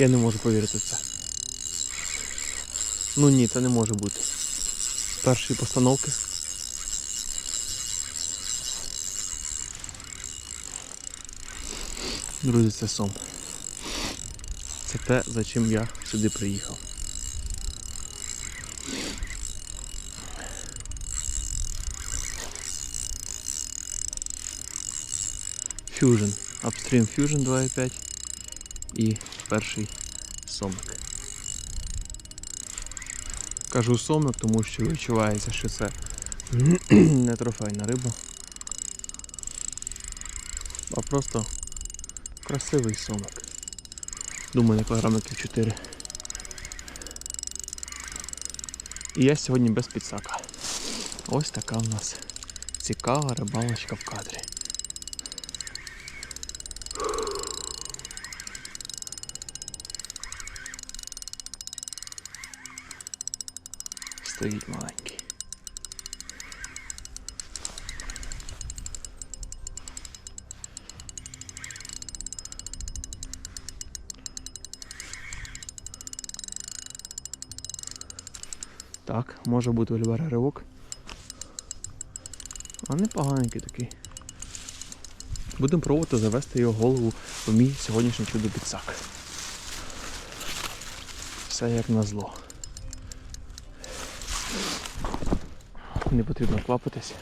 Я не можу повірити в це. Ну ні, це не може бути. З першої постановки. Друзі, це сон. Це те, за чим я сюди приїхав. Fusion. Upstream Fusion 2.5 і перший сомик. Кажу сомик, тому що відчувається, що це не трофейна риба, а просто красивий сомик. Думаю, на кілограмиків 4. І я сьогодні без підсака. Ось така в нас цікава рибалочка в кадрі. Стоїть маленький. Так, може бути Ольвера ривок. А непоганенький такий. Будемо пробувати завести його голову в мій сьогоднішній чудо підсак. Все як на зло. Не потрібно квапитись.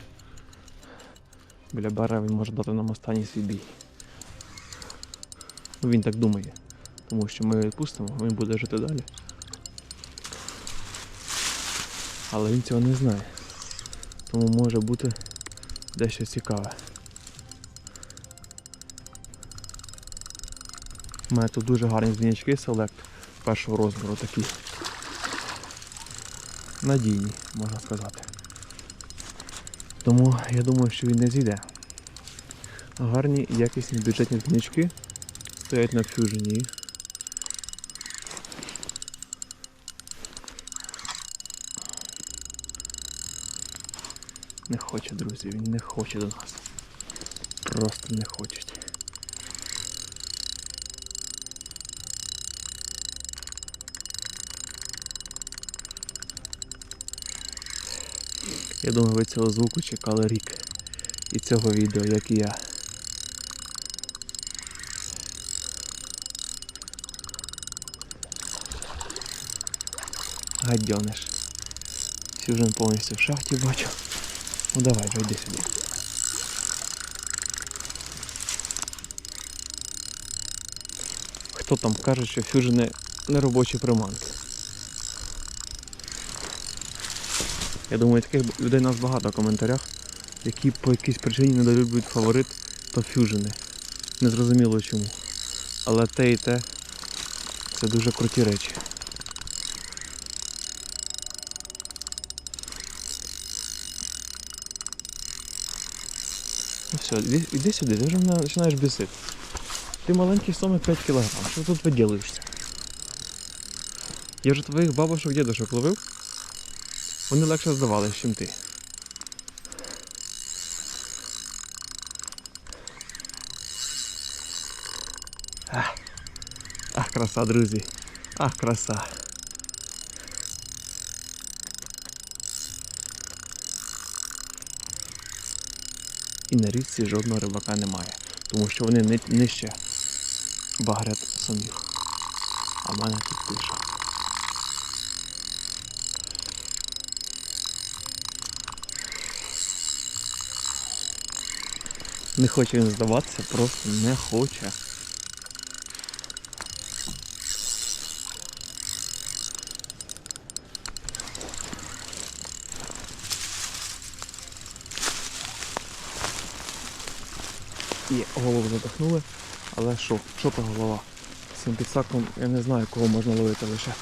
Біля бара він може дати нам останній свій бій. Ну, він так думає. Тому що ми його відпустимо, він буде жити далі. Але він цього не знає. Тому може бути дещо цікаве. У мене тут дуже гарні змінячки селект першого розміру такі. Надійні, можна сказати. Тому я думаю, що він не зійде. Гарні якісні бюджетні книжки стоять на чужині. Не хоче, друзі, він не хоче до нас. Просто не хоче. Я думаю, ви цього звуку чекали рік. І цього відео, як і я. Гадьониш. Сюжен повністю в шахті бачу. Ну давай, вже йди сюди. Хто там каже, що фюжени не робочі приманки? Я думаю, таких людей у нас багато в коментарях, які по якійсь причині недолюблюють фаворит та фюжени. Незрозуміло чому. Але те і те це дуже круті речі. Ну все, іди, іди сюди, ти вже мене починаєш бісити. Ти маленький сомик 5 кг. Що тут виділишся? Я вже твоїх бабушок дідушок ловив. Вони легше здавалися, ніж ти. Ах, краса, друзі. Ах, краса. І на річці жодного рибака немає, тому що вони ни- нижче багрят самих. А в мене тут тиша. Не хоче він здаватися, просто не хоче. І голову задихнули, але що, що то голова? Цим підсаком я не знаю, кого можна ловити лише.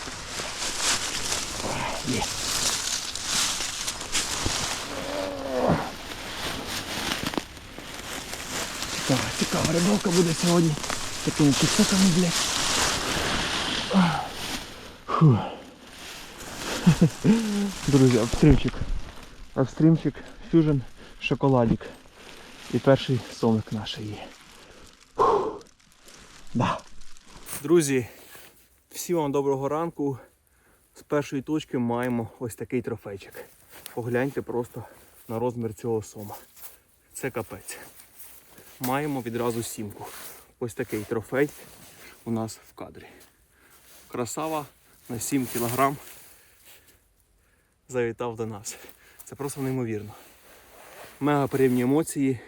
Є. рибалка буде сьогодні. Такими підсаками, блядь. Фу. Друзі, обстрімчик. Обстрімчик, фюжн, шоколадик. І перший сомик наш є. Да. Друзі, Всім вам доброго ранку. З першої точки маємо ось такий трофейчик. Погляньте просто на розмір цього сома. Це капець. Маємо відразу сімку. Ось такий трофей у нас в кадрі. Красава на 7 кілограм завітав до нас. Це просто неймовірно. Мега приємні емоції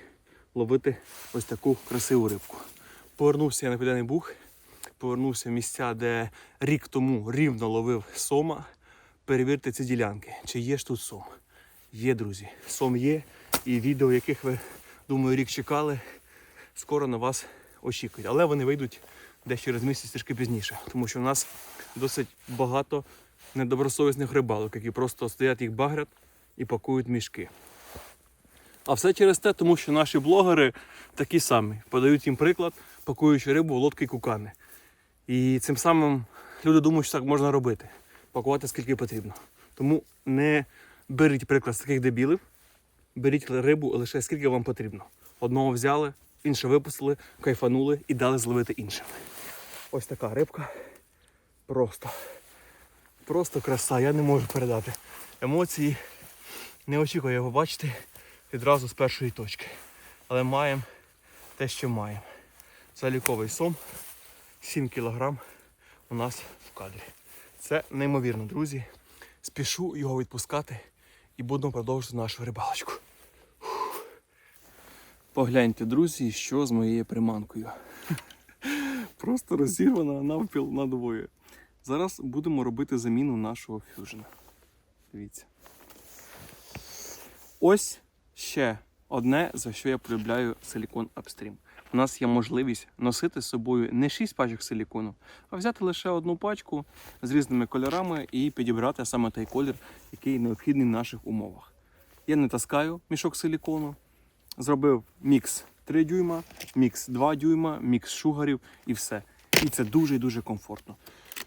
ловити ось таку красиву рибку. Повернувся я на Південний Буг, повернувся в місця, де рік тому рівно ловив сома. Перевірте ці ділянки, чи є ж тут сом. Є, друзі, сом є, і відео, яких ви, думаю, рік чекали, скоро на вас очікують. Але вони вийдуть десь через місяць трішки пізніше, тому що в нас досить багато недобросовісних рибалок, які просто стоять їх багрят і пакують мішки. А все через те, тому що наші блогери такі самі, подають їм приклад, пакуючи рибу в лодки і кукани. І цим самим люди думають, що так можна робити, пакувати скільки потрібно. Тому не беріть приклад з таких дебілів, беріть рибу лише скільки вам потрібно. Одного взяли, інше випустили, кайфанули і дали зловити іншим. Ось така рибка. Просто. Просто краса, я не можу передати. Емоції не очікую його бачити відразу з першої точки. Але маємо те, що маємо. Заліковий сом 7 кг у нас в кадрі. Це неймовірно, друзі. Спішу його відпускати і будемо продовжувати нашу рибалочку. Погляньте, друзі, що з моєю приманкою. Просто розірвана навпіл на двоє. Зараз будемо робити заміну нашого фюжена. Дивіться. Ось ще одне, за що я полюбляю силікон Upstream. У нас є можливість носити з собою не 6 пачок силікону, а взяти лише одну пачку з різними кольорами і підібрати саме той колір, який необхідний в наших умовах. Я не таскаю мішок силікону, зробив мікс 3 дюйма, мікс 2 дюйма, мікс шугарів і все. І це дуже і дуже комфортно.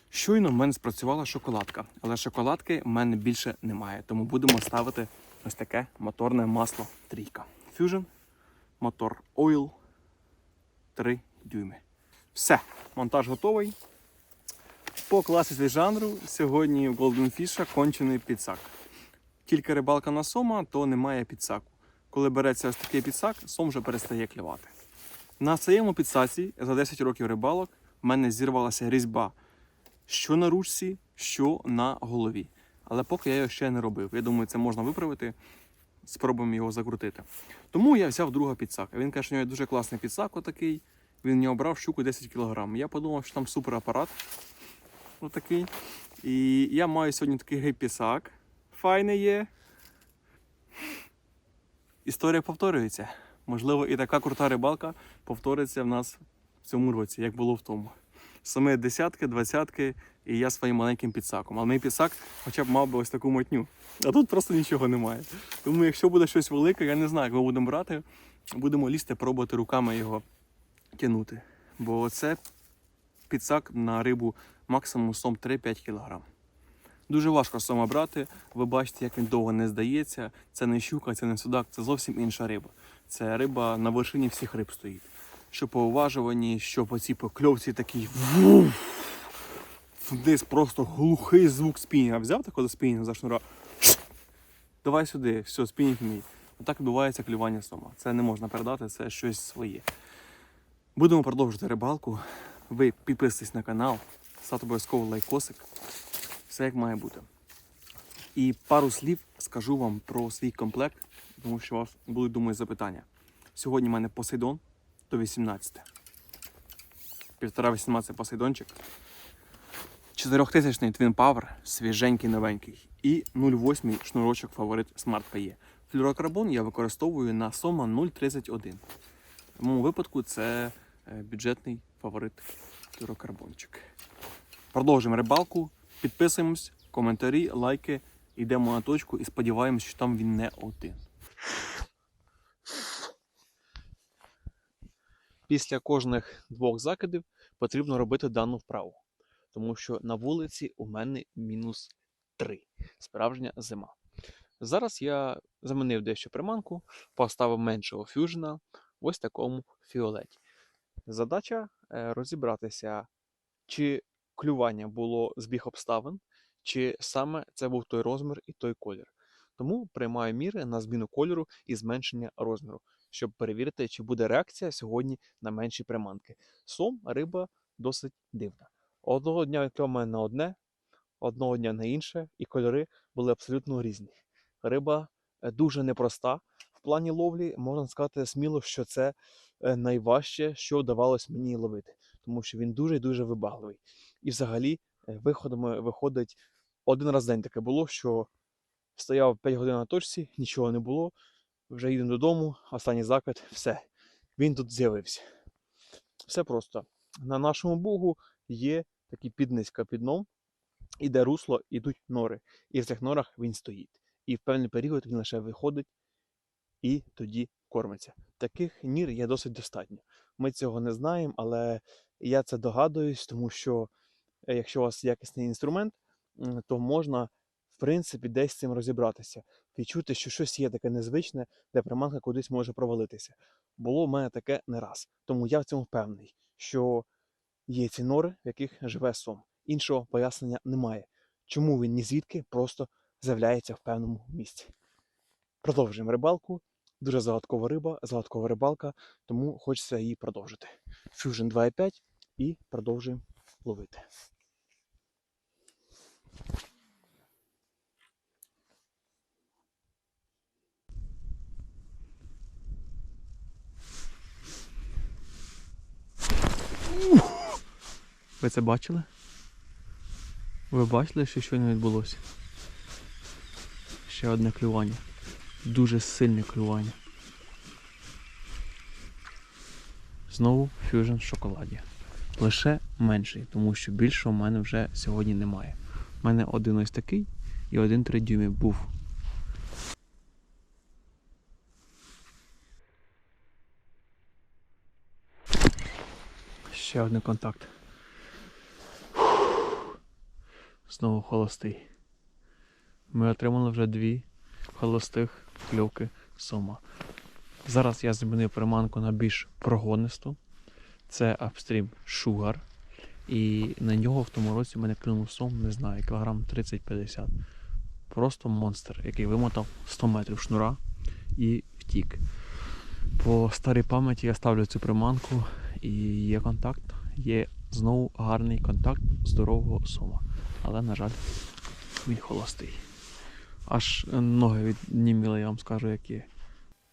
Щойно в мене спрацювала шоколадка, але шоколадки в мене більше немає, тому будемо ставити ось таке моторне масло трійка. Fusion, мотор Oil 3 дюйми. Все, монтаж готовий. По класиці жанру сьогодні в Golden Fish кончений підсак. Тільки рибалка на сома, то немає підсаку. Коли береться ось такий підсак, сом вже перестає клювати. На своєму підсаці за 10 років рибалок в мене зірвалася різьба що на ручці, що на голові. Але поки я його ще не робив. Я думаю, це можна виправити. Спробуємо його закрутити. Тому я взяв друга підсака. Він каже, що у нього дуже класний підсак отакий. Він мені обрав щуку 10 кг. Я подумав, що там супер апарат. Отакий. І я маю сьогодні такий гей-пісак. Файний є. Історія повторюється. Можливо, і така крута рибалка повториться в нас в цьому році, як було в тому. Саме десятки, двадцятки, і я своїм маленьким підсаком. Але мій підсак хоча б мав би ось таку мотню. А тут просто нічого немає. Тому якщо буде щось велике, я не знаю, як ми будемо брати, будемо лізти, пробувати руками його тягнути. Бо це підсак на рибу максимум сом 3-5 кг. Дуже важко сома брати. Ви бачите, як він довго не здається. Це не щука, це не судак, це зовсім інша риба. Це риба на вершині всіх риб стоїть. Що по уважуванні, що по цій покльовці такий вниз просто глухий звук спінінга. Взяв такого спінінга за шнура. Давай сюди, все, спінінг мій. Отак відбувається клювання сома. Це не можна передати, це щось своє. Будемо продовжувати рибалку. Ви підписуйтесь на канал, ставте обов'язково лайкосик. Все як має бути. І пару слів скажу вам про свій комплект, тому що у вас будуть, думаю, запитання. Сьогодні в мене Посейдон до 18. Півтора 18 Посейдончик. 4000 Twin Power, свіженький новенький. І 0,8 шнурочок фаворит Smart PE. Флюрокарбон я використовую на Soma 031. В моєму випадку це е, бюджетний фаворит флюрокарбончик. Продовжуємо рибалку. Підписуємось, коментарі, лайки. Йдемо на точку і сподіваємось, що там він не один. Після кожних двох закидів потрібно робити дану вправу, тому що на вулиці у мене мінус 3. Справжня зима. Зараз я замінив дещо приманку, поставив меншого фюжена ось такому фіолеті. Задача е, розібратися, чи клювання було збіг обставин, чи саме це був той розмір і той колір. Тому приймаю міри на зміну кольору і зменшення розміру, щоб перевірити, чи буде реакція сьогодні на менші приманки. Сом, риба досить дивна. Одного дня мене на одне, одного дня на інше, і кольори були абсолютно різні. Риба е, дуже непроста. В плані ловлі можна сказати сміло, що це е, найважче, що вдавалось мені ловити, тому що він дуже і дуже вибагливий. І взагалі е, виходами виходить один раз в день таке було, що стояв 5 годин на точці, нічого не було. Вже їдемо додому, останній закид, все. Він тут з'явився. Все просто. На нашому Богу є такий піднизька під дном, іде русло, ідуть нори. І в цих норах він стоїть. І в певний період він лише виходить і тоді кормиться. Таких нір є досить достатньо. Ми цього не знаємо, але я це догадуюсь, тому що е, якщо у вас якісний інструмент, то можна, в принципі, десь з цим розібратися. Відчути, що щось є таке незвичне, де приманка кудись може провалитися. Було в мене таке не раз. Тому я в цьому впевнений, що є ці нори, в яких живе сом. Іншого пояснення немає. Чому він ні звідки просто з'являється в певному місці. Продовжуємо рибалку. Дуже загадкова риба, загадкова рибалка, тому хочеться її продовжити. Fusion 2.5 і продовжуємо ловити. Ви це бачили? Ви бачили, що щойно відбулося? Ще одне клювання. Дуже сильне клювання. Знову фюжн в шоколаді. Лише менший, тому що більшого в мене вже сьогодні немає. У мене один ось такий і один 3 дюймі був. Ще один контакт. Знову холостий. Ми отримали вже дві холостих кльовки сома. Зараз я змінив приманку на більш прогонисту. Це Upstream Sugar. І на нього в тому році мене клюнув сом, не знаю, кілограм 30-50. Просто монстр, який вимотав 100 метрів шнура і втік. По старій пам'яті я ставлю цю приманку і є контакт. Є знову гарний контакт здорового сома. Але, на жаль, він холостий. Аж ноги відніміли, я вам скажу, як є.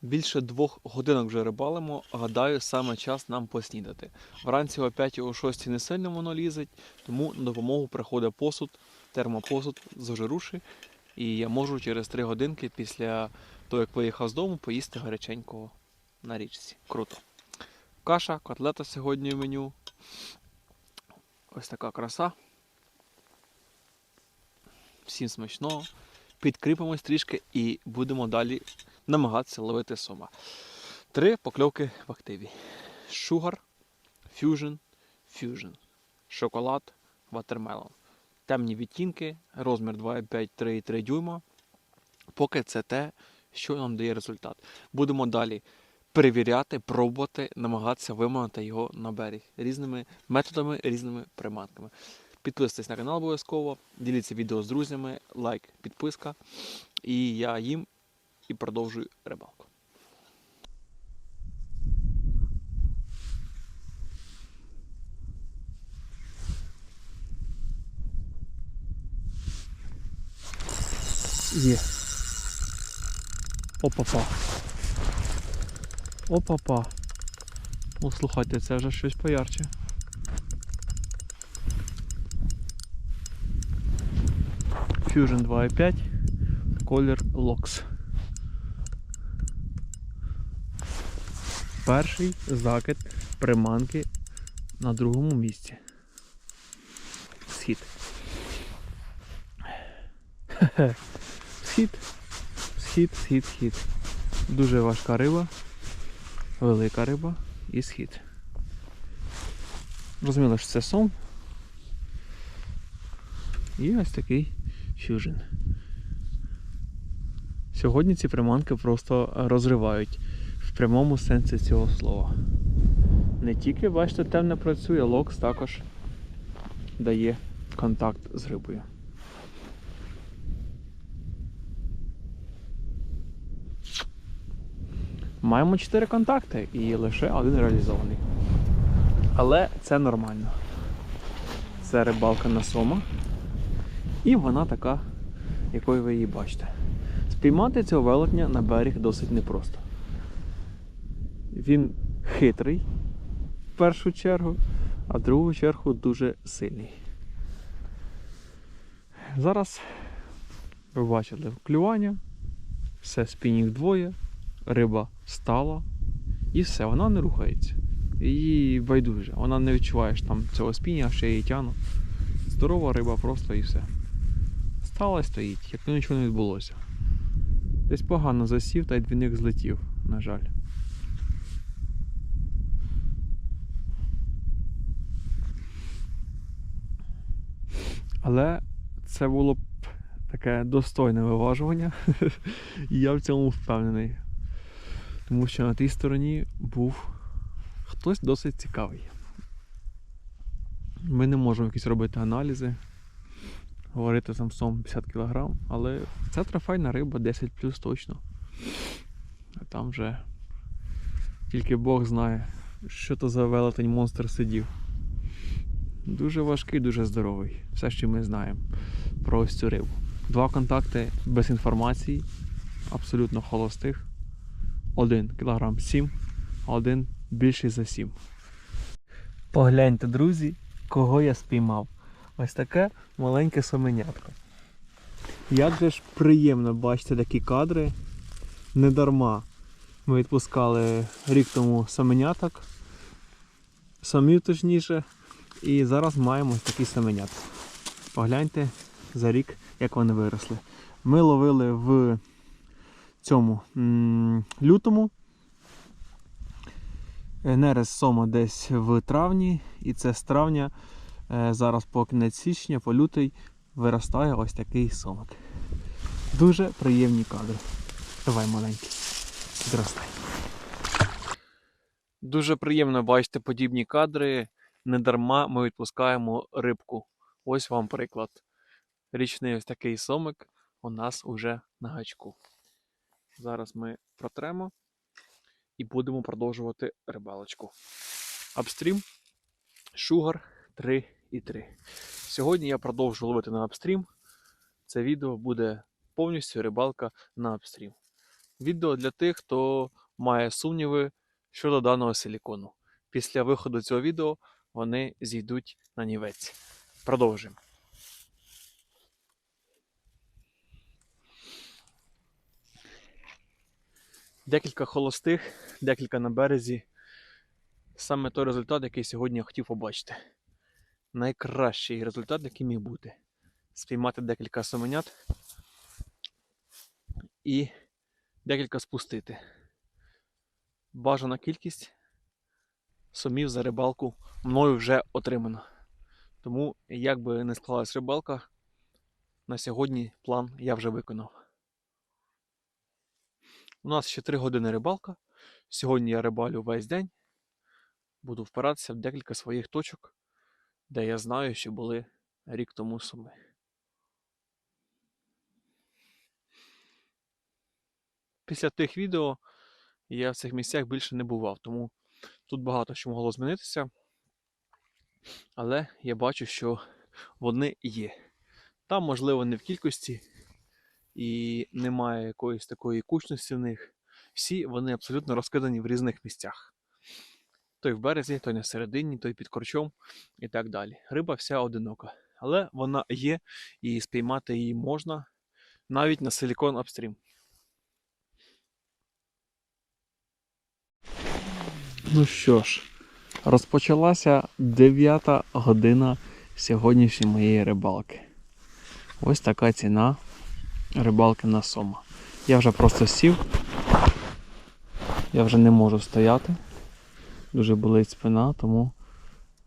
Більше двох годинок вже рибалимо. Гадаю, саме час нам поснідати. Вранці о 5 о 6 не сильно воно лізить, тому на допомогу приходить посуд, термопосуд з ожируші. І я можу через 3 годинки після того, як виїхав з дому, поїсти гаряченького на річці. Круто. Каша, котлета сьогодні в меню. Ось така краса. Всім смачного. Підкріпимось трішки і будемо далі намагатися ловити сома. Три покльовки в активі: Sugar, Fusion, Fusion, шоколад, Watermelon. Темні відтінки, розмір 2,5-3,3 дюйма. Поки це те, що нам дає результат. Будемо далі перевіряти, пробувати, намагатися вимагати його на берег різними методами, різними приманками. Підписуйтесь на канал обов'язково, діліться відео з друзями, лайк, підписка. І я їм і продовжую рибалку. Є. Опа-па. Опа-па. Ну, слухайте, це вже щось поярче. Fusion 2.5, колір Lux. Перший закид приманки на другому місці. Схід. Схід. Схід, схід, схід. Дуже важка риба, велика риба і схід. Розуміло, що це сом. І ось такий фюжн. Сьогодні ці приманки просто розривають прямому сенсі цього слова. Не тільки, бачите, темне працює, локс також дає контакт з рибою. Маємо 4 контакти і лише один реалізований. Але це нормально. Це рибалка на сома. І вона така, якою ви її бачите. Спіймати цього велетня на берег досить непросто. Він хитрий в першу чергу, а в другу чергу дуже сильний. Зараз ви бачили клювання, все спінінг двоє, риба стала і все, вона не рухається. Її байдуже, вона не відчуває там цього спіння, ще її тяну. Здорова риба просто і все. Стала і стоїть, як нічого не відбулося. Десь погано засів та й двійник злетів, на жаль. Але це було б таке достойне виважування, і я в цьому впевнений. Тому що на тій стороні був хтось досить цікавий. Ми не можемо якісь робити аналізи, говорити там сом 50 кг, але це трофейна риба 10 плюс точно. А там вже тільки Бог знає, що то за велетень монстр сидів. Дуже важкий, дуже здоровий. Все, що ми знаємо про ось цю рибу. Два контакти без інформації, абсолютно холостих. Один кілограм 7, а один більший за 7. Погляньте, друзі, кого я спіймав. Ось таке маленьке соменятко. Як же ж приємно бачити такі кадри. Не дарма ми відпускали рік тому саменяток, самів точніше, і зараз маємо такі саменят. Погляньте за рік, як вони виросли. Ми ловили в цьому лютому. Нерез сома десь в травні, і це з травня, е, зараз по кінець січня, по лютий виростає ось такий сомик. Дуже приємні кадри. Давай маленький. Зростай. Дуже приємно бачити подібні кадри. Недарма ми відпускаємо рибку. Ось вам приклад. Річний ось такий сомик у нас уже на гачку. Зараз ми протремо і будемо продовжувати рибалочку. Апстрім, шугар 3,3. Сьогодні я продовжу ловити на апстрім. Це відео буде повністю рибалка на апстрім. Відео для тих, хто має сумніви щодо даного силікону. Після виходу цього відео вони зійдуть на нівець. Продовжуємо. Декілька холостих, декілька на березі. Саме той результат, який сьогодні я хотів побачити. Найкращий результат, який міг бути. Спіймати декілька соменят і декілька спустити. Бажана кількість сумів за рибалку мною вже отримано. Тому, як би не склалась рибалка, на сьогодні план я вже виконав. У нас ще 3 години рибалка. Сьогодні я рибалю весь день. Буду впиратися в декілька своїх точок, де я знаю, що були рік тому суми. Після тих відео я в цих місцях більше не бував, тому тут багато що могло змінитися. Але я бачу, що вони є. Там, можливо, не в кількості і немає якоїсь такої кучності в них. Всі вони абсолютно розкидані в різних місцях. Той в березі, той на середині, той під корчом і так далі. Риба вся одинока. Але вона є і спіймати її можна навіть на силікон апстрім. Ну що ж, розпочалася 9 година сьогоднішньої моєї рибалки. Ось така ціна рибалки на сома. Я вже просто сів. Я вже не можу стояти. Дуже болить спина, тому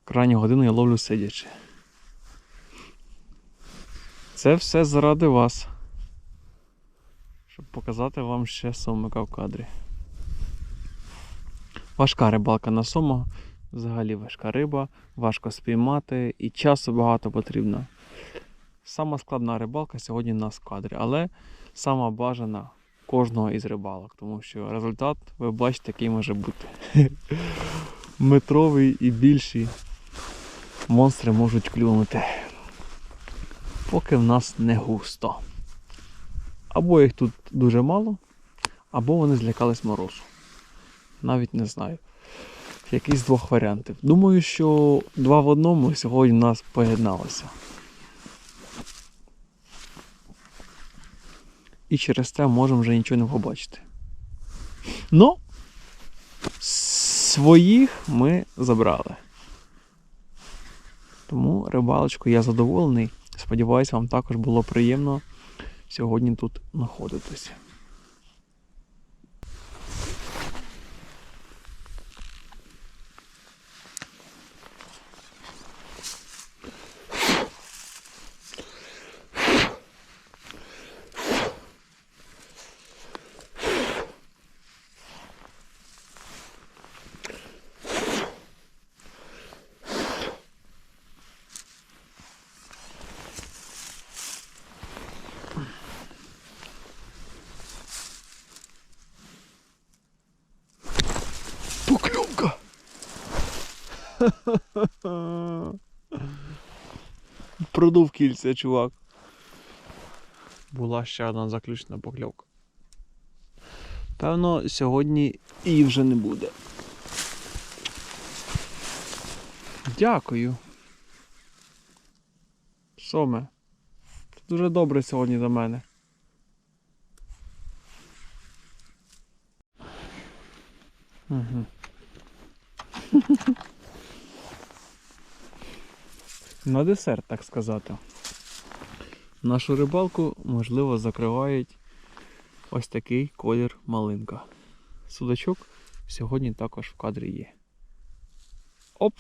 крайню годину я ловлю сидячи. Це все заради вас. Щоб показати вам ще сомика в кадрі. Важка рибалка на сома. Взагалі важка риба, важко спіймати і часу багато потрібно. Сама складна рибалка сьогодні у нас в кадрі, але сама бажана кожного із рибалок, тому що результат, ви бачите, який може бути. Метровий і більші монстри можуть клюнути. Поки в нас не густо. Або їх тут дуже мало, або вони злякались морозу. Навіть не знаю. Якийсь двох варіантів. Думаю, що два в одному сьогодні у нас поєдналося. І через те можемо вже нічого не побачити. Ну, своїх ми забрали. Тому рибалочку я задоволений. Сподіваюсь, вам також було приємно сьогодні тут знаходитися. Покльовка! Продув кільця, чувак. Була ще одна заключна покльовка. Певно, сьогодні її вже не буде. Дякую. Соме. Ти дуже добре сьогодні до мене. На десерт, так сказати. Нашу рибалку, можливо, закривають ось такий колір малинка. Судачок сьогодні також в кадрі є. Оп!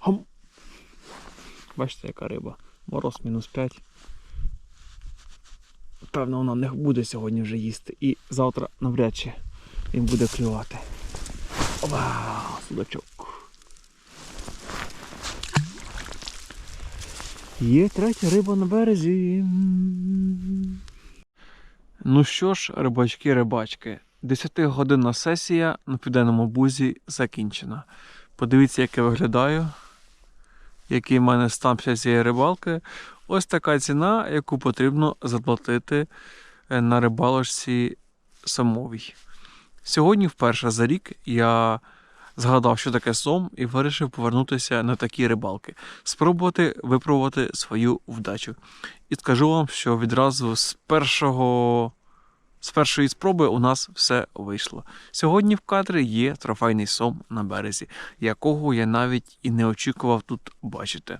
Гам! Бачите, яка риба. Мороз мінус 5. Певно, вона не буде сьогодні вже їсти. І завтра навряд чи він буде клювати. Вау, судачок. Є третя риба на березі. Ну що ж, рибачки-рибачки, 10-годинна сесія на південному бузі закінчена. Подивіться, як я виглядаю, який в мене стан після цієї рибалки. Ось така ціна, яку потрібно заплатити е, на рибалочці самовій. Сьогодні, вперше за рік, я згадав, що таке сом, і вирішив повернутися на такі рибалки, спробувати випробувати свою вдачу. І скажу вам, що відразу з першого. З першої спроби у нас все вийшло. Сьогодні в кадрі є трофейний сом на березі, якого я навіть і не очікував тут бачити.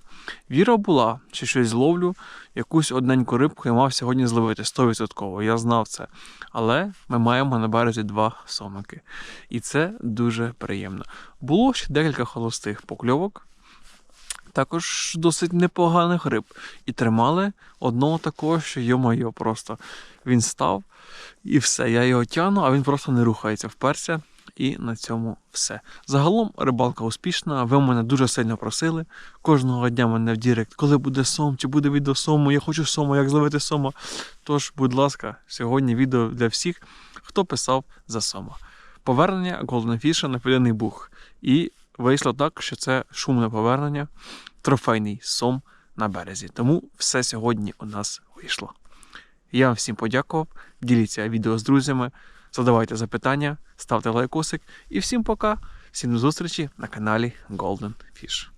Віра була, що щось зловлю, якусь одненьку рибку я мав сьогодні зловити 100%. Я знав це. Але ми маємо на березі два сомики. І це дуже приємно. Було ще декілька холостих покльовок. Також досить непоганих риб. І тримали одного такого, що йо-моє, просто він став і все. Я його тягну, а він просто не рухається, вперся. І на цьому все. Загалом рибалка успішна. Ви мене дуже сильно просили. Кожного дня мене в Дірект, коли буде сом, чи буде відео сому, я хочу сома, як зловити сома. Тож, будь ласка, сьогодні відео для всіх, хто писав за сома. Повернення Fish на Південний Буг. І вийшло так, що це шумне повернення, трофейний сом на березі. Тому все сьогодні у нас вийшло. Я вам всім подякував. Діліться відео з друзями, задавайте запитання, ставте лайкосик. І всім пока. Всім до зустрічі на каналі Golden Fish.